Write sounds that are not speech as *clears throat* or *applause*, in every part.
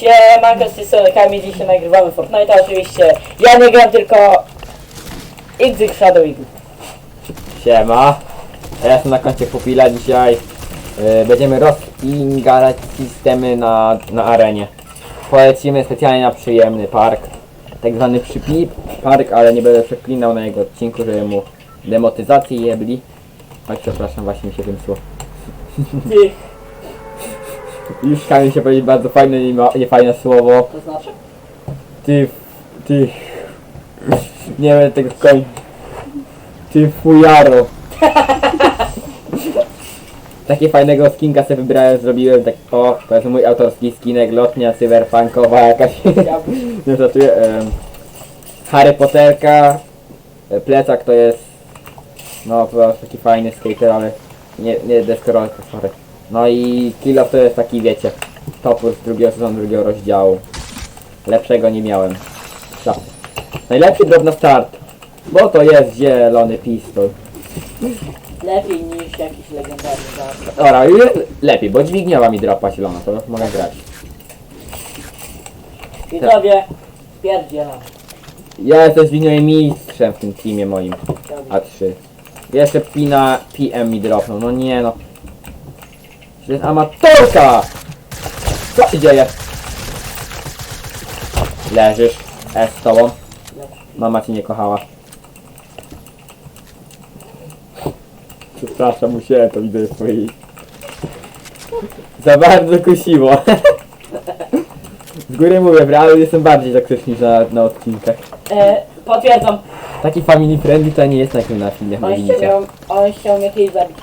Siemanko z tej strony Kamil, dzisiaj nagrywamy Fortnite'a oczywiście. Ja nie gram tylko Xig Shadow Eagle. Siema, ja jestem na koncie Pupila dzisiaj. Yy, będziemy rozpingalać systemy na, na arenie. Polecimy specjalnie na przyjemny park. Tak zwany przypip park, ale nie będę przeklinał na jego odcinku, żeby mu demotyzację jebli. Oj, przepraszam, właśnie mi się wymsło. Ty, Już chciałem się powiedzieć bardzo fajne, nie, ma- nie fajne słowo. to znaczy? Ty, ty. Nie będę tego kończyć. Ty fujaro. *laughs* Takie fajnego skinka sobie wybrałem, zrobiłem tak, o, to jest mój autorski skinek, lotnia cyberpunkowa jakaś, *laughs* nie żartuję, em, Harry Potterka, e, plecak to jest, no to jest taki fajny skater, ale nie, nie deskorolka, sorry. No i kill off to jest taki, wiecie, topór z drugiego sezonu, drugiego rozdziału. Lepszego nie miałem. Szafy. Najlepszy drop na start, bo to jest zielony pistol. Lepiej niż jakiś legendarny żart. Dobra, lepiej, bo dźwignęła mi dropa zielona, to mogę grać. I Tak. tobie spierdzielam. Ja jestem dźwignąłem mistrzem w tym teamie moim. A3. Jeszcze Pina PM mi dropnął, no nie no. To jest amatorka! Co się dzieje? Leżysz. S z tobą. Mama cię nie kochała. Przepraszam, musiałem to widzę powiedzieć. Za bardzo kusiło. *laughs* Z góry mówię, w realu jestem bardziej toksyczny niż na, na odcinkach. E, potwierdzam, Taki family friendly to nie jest takim na filmach, on chciał, on chciał mnie kiedyś zabić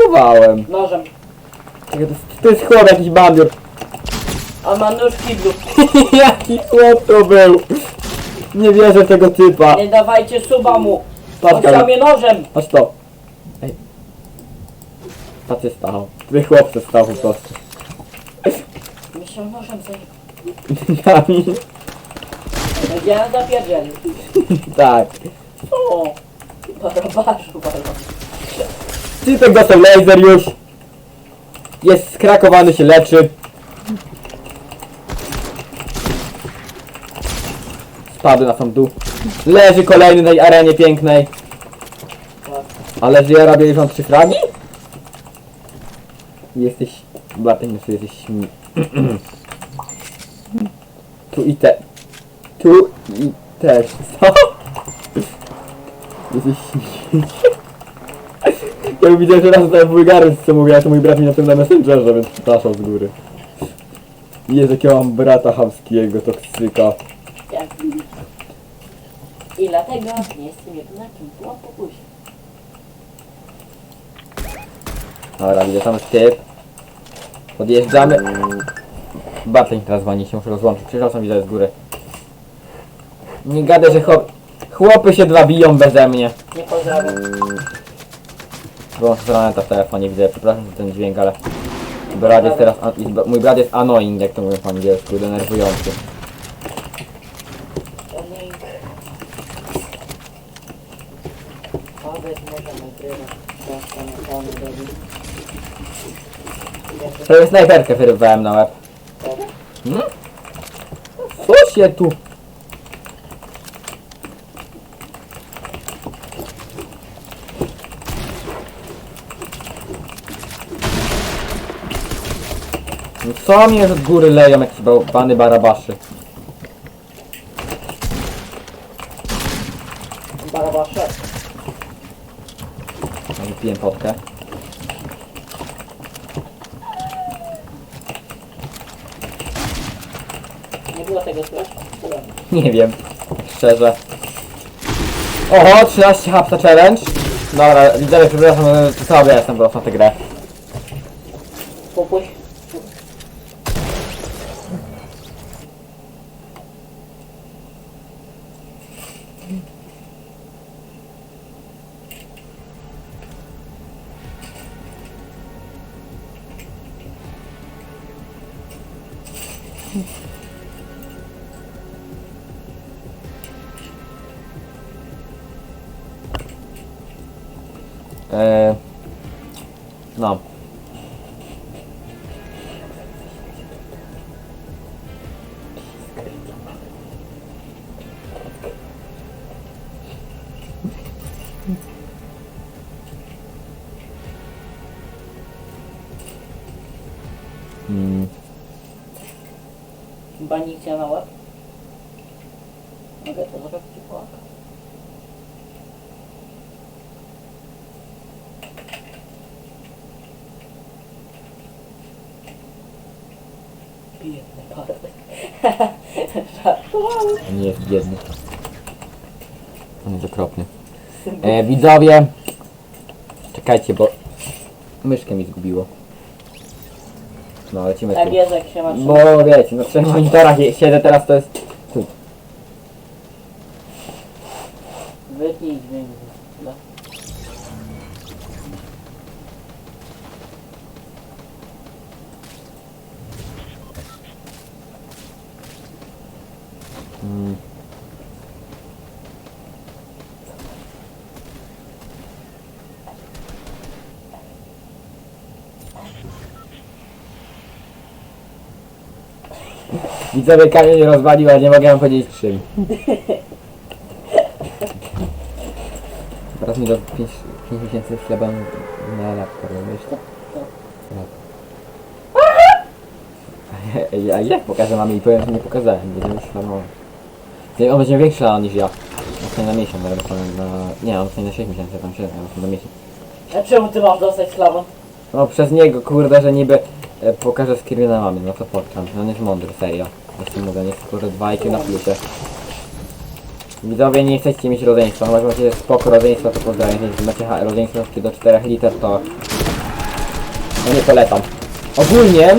Próbowałem. nożem. Czekaj, To jest, to jest chłop, jakiś bandior. On ma nóż w kiblu. *laughs* Jaki chłop to był? Nie wierzę w tego typa. Nie dawajcie suba mu. On Patrz, chciał mnie nożem. Patrz to. Ej. Patrz się stał. Ty chłop się stał po prostu. Się nożem zajebał. *laughs* Kamil. Będziemy zapierdzieli. *laughs* Tak. O, barabarzu, balon. Ty tak dostał laser już. Jest skrakowany, się leczy. Spadł na sam dół. Leży kolejny na tej arenie pięknej. Ale że ja robię już mam trzy fragi? Jesteś... Nie jesteś. *clears throat* Tu i te... Tu i też. Co? *laughs* Jesteś. Ja widziałem, że raz wulgaryzm co mówię, a to mój brat mi na tym na Messengerze, więc przepraszam z góry. Jest jakiego mam brata chamskiego, toksyka. Jak? I dlatego nie jestem jednakiem, byłam po buzi. Dobra, widzę tam typ. Podjeżdżamy. Bartek teraz dzwoni, się muszę rozłączyć. Przepraszam, widzę z góry. Nie gadaj, że chłop... Chłopy się dwa biją beze mnie. Nie pozdrawiam. Wyłączę stronę w telefonie, widzę, przepraszam za ten dźwięk, ale... Brat jest teraz... Mój brat jest annoying, jak to mówią po angielsku, denerwujący. Link. Obec może nagrywać. To na łeb. Hmm? Co się tu... No co mnie z góry leją jakieś bałwany barabaszy? Barabasze. No, Wypiłem potkę. Nie było tego słychać? Nie wiem, szczerze. Oho, 13 hapsa challenge. Dobra, widzowie, przepraszam, to sobie jestem po prostu na tę grę. Eee, no. Mm, Banikcie na łeb. Mogę to zrobić płaka. Biedny Bartek. *laughs* Żartowałem. nie jest biedny. On okropny. E, widzowie! Czekajcie, bo myszkę mi zgubiło. No, lecimy Tak tu. jest, jak się masz. Bo wiecie, no przy monitorach je- siedzę teraz to jest... Tu. Wytnij dźwięk. No. Mm. Widzowie kamień rozwalił, ale nie mogę wam powiedzieć czym. Teraz mi do 5, 5 miesięcy chleba na lapka, rozumiesz to? Tak. A ja- A jak pokażę mamie i powiem, że nie pokazałem, będziemy szlanować. Ty, on będzie większy lan niż ja. Dostanie na miesiąc, ale na... Nie, on dostanie na 6 miesięcy, tam 7, ja dostanę na miesiąc. A czemu ty masz dostać slawę? No przez niego, kurde, że niby e, pokażę screena mamy, no to pokczam. On jest mądry, serio. Zresztą mówię, nie jest kurde 2 IQ na plusie. Widzowie, nie chcecie mieć rodzeństwa, no jak macie spoko rodzeństwa, to pozdrawiam. Jeśli macie rodzeństwo do 4 liter, to... No nie polecam. Ogólnie,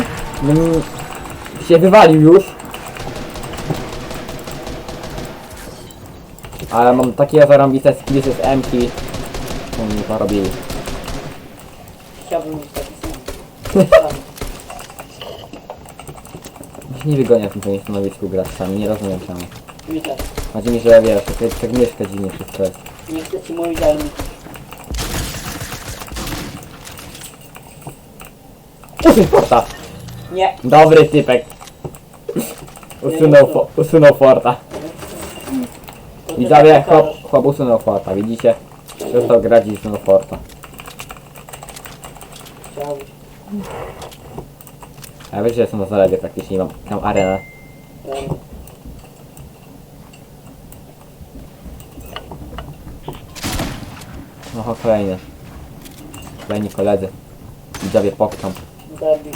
mm, się wywalił już. Ale mam takie zarąbiste skillsy z M-ki. Oni mi porobili. Chciałbym mieć taki sam. *laughs* Nie wygonia w tym stanowisku graczami, nie rozumiem czemu. Mi też. Chodzi mi, że wiesz, tak, tak mieszka dziwnie wszystko jest. Nie chcę ci mówić, ale mi też. Usuń forta! Nie. Dobry typek. Usunął, fo usunął forta. To ty Widzowie, tak chłop, pokażesz. chłop usunął forta, widzicie? Przestał grać i usunął forta. Chciałbyś. A wiesz, że jestem na zalewie praktycznie, mam tam arenę. No ho, kolejny. Kolejni koledzy. Widzowie pokczam. Zabił.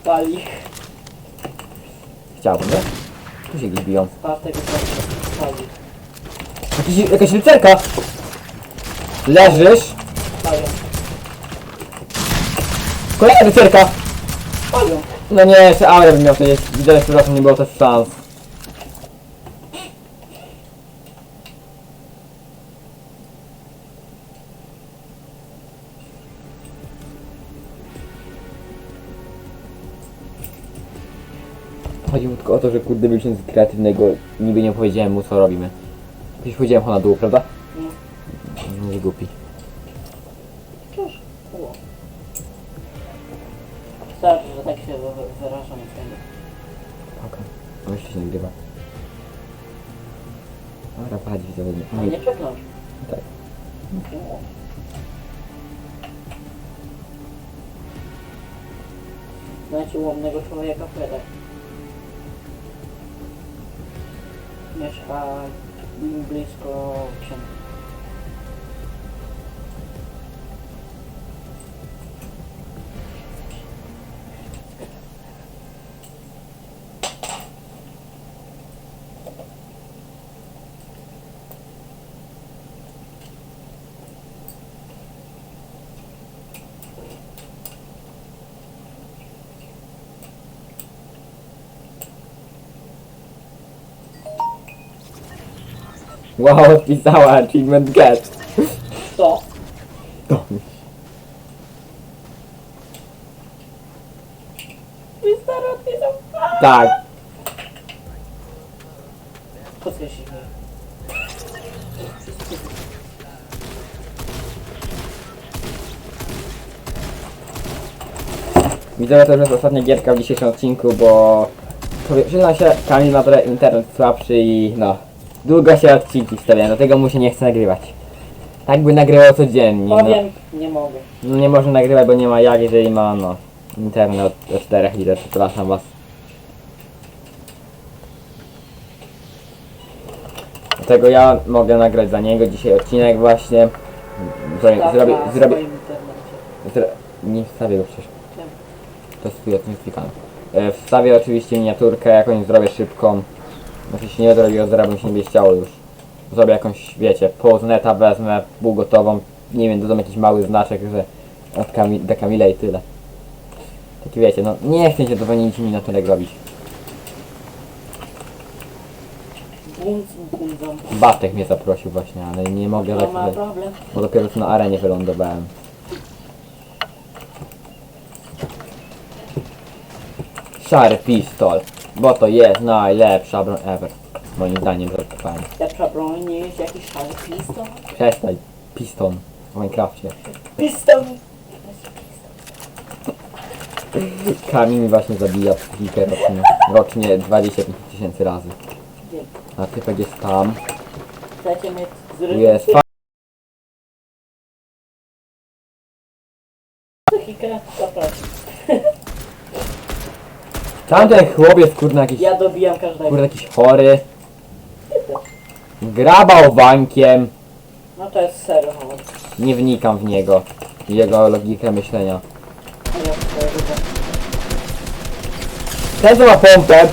Spali. Chciałbym, nie? Tu się gdzieś biją. Bartek spali. Jakiś, jakaś rycerka! Leżysz! Kolejna! Spalią. No nie, jeszcze aurę bym miał, to jest, widać, że przepraszam, nie było też szans. Chodzi mu tylko o to, że kurde byliśmy z kreatywnego, niby nie powiedziałem mu co robimy. Kiedyś powiedziałem ho na dół, prawda? Nie. Nie głupi. Że tak się wy- wyrażam w tego. Okej. On jeszcze się nagrywa. Dobra, patrz, widzowie. No nie i przekląć. tak. Było. Znacie łomnego człowieka Fredek. Mieszka blisko księdza. Wow, odpisała achievement get. Co? To. Mister odpisał. Tak. Śmieje? Widzowie, to jest ostatnia gierka w dzisiejszym odcinku, bo Przyznam się, Kamil ma trochę internet słabszy i no, długo się odcinki wstawiają, dlatego mu się nie chce nagrywać. Tak by nagrywał codziennie. No, Powiem, nie mogę. no nie może nagrywać, bo nie ma jak, jeżeli ma no, internet o 4 liter, przepraszam was. Dlatego ja mogę nagrać za niego dzisiaj odcinek właśnie. Zrobię, Tak, zrobię, na zrobię, swoim internecie. Zre... Nie wstawię go przecież. Czemu? To jest twój odcinek klikany. E, wstawię oczywiście miniaturkę, jakąś zrobię szybką. Oczywiście nie zrobię, zaraz mi się nie będzie chciało już. Zrobię jakąś, wiecie, pozneta wezmę, pół gotową. Nie wiem, dodam jakiś mały znaczek, że od Kamil, do Kamila i tyle. Taki wiecie, no nie chcę się dzwonić mi na tyle robić. Bum, bum, bum. Bartek mnie zaprosił właśnie, ale nie mogę tak, problem. bo dopiero co na arenie wylądowałem. Szary pistol, bo to jest najlepsza broń ever. Moim zdaniem zatkałem. Lepsza broń niż jakiś szary piston. Przestań, piston w Minecrafcie. Piston! Kamień mi właśnie zabija psychikę rocznie, rocznie 25 tysięcy razy. A typek jest tam, Chcecie mieć zryw jest fa- psychikę? Zapraszam. Tamten chłopiec kurna jakiś, Ja dobijam każdego. kurde jakiś chory. Grabał bankiem. No to jest serio. no. Nie wnikam w niego. i Jego logikę myślenia. A ja tutaj lubię. Ten co ma pompę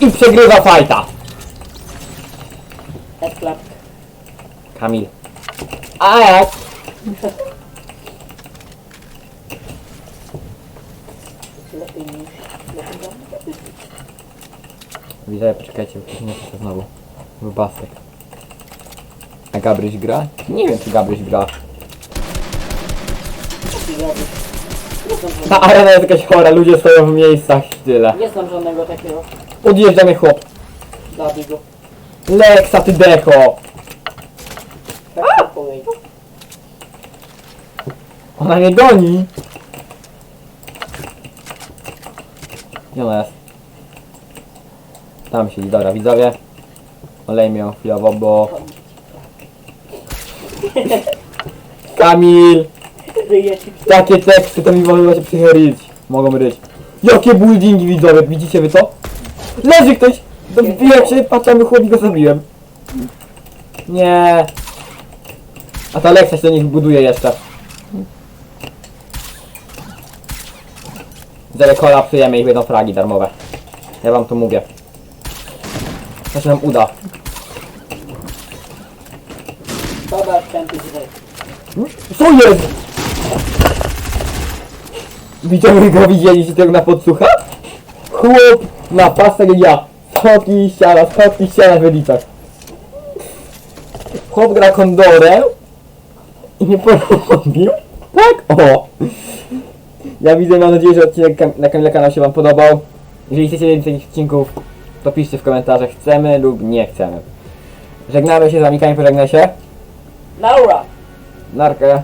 i przegrywa fajta. Kamil. A jak? Lepiej niż... Widzę, poczekajcie, nie to znowu. Wybasek. A Gabryś gra? Nie wiem czy Gabryś gra. Nie znam Ta żadnego, arena jest jakaś chora, ludzie stoją w miejscach i tyle. nie znam żadnego takiego. Odjeżdża mnie chłop. Zabij go. Leksa ty decho! Tak to powiedzieć. Ona mnie goni! Gdzie ona jest? Tam siedzi, dobra, widzowie. Olejmy ją chwilowo, bo... *laughs* Kamil! Ryje ci Takie teksty to mi wolno się przychylić. Mogą ryć. Jakie buildingi widzowie, widzicie wy to? Leży ktoś! Wbijam się, patrzamy chłop i go zabiłem. Nie. A ta Alexa się do nich buduje jeszcze. Widzowie kolapsujemy i będą fragi darmowe. Ja wam to mówię. To się nam uda. Dobra, być rej. Co jest? Widziałem go, widzieliście tego na podsłucha? Chłop na pasek ja. Schodki ściana, schodki ściana w Edicach. Chłop gra kondorem i nie porobił. Tak? O! Ja widzę, mam nadzieję, że odcinek Kam- na Kamila kanał się wam podobał. Jeżeli chcecie więcej takich odcinków, to piszcie w komentarzach chcemy lub nie chcemy. Żegnamy się z wami, Kamil, pożegnaj się. Laura! Narkę.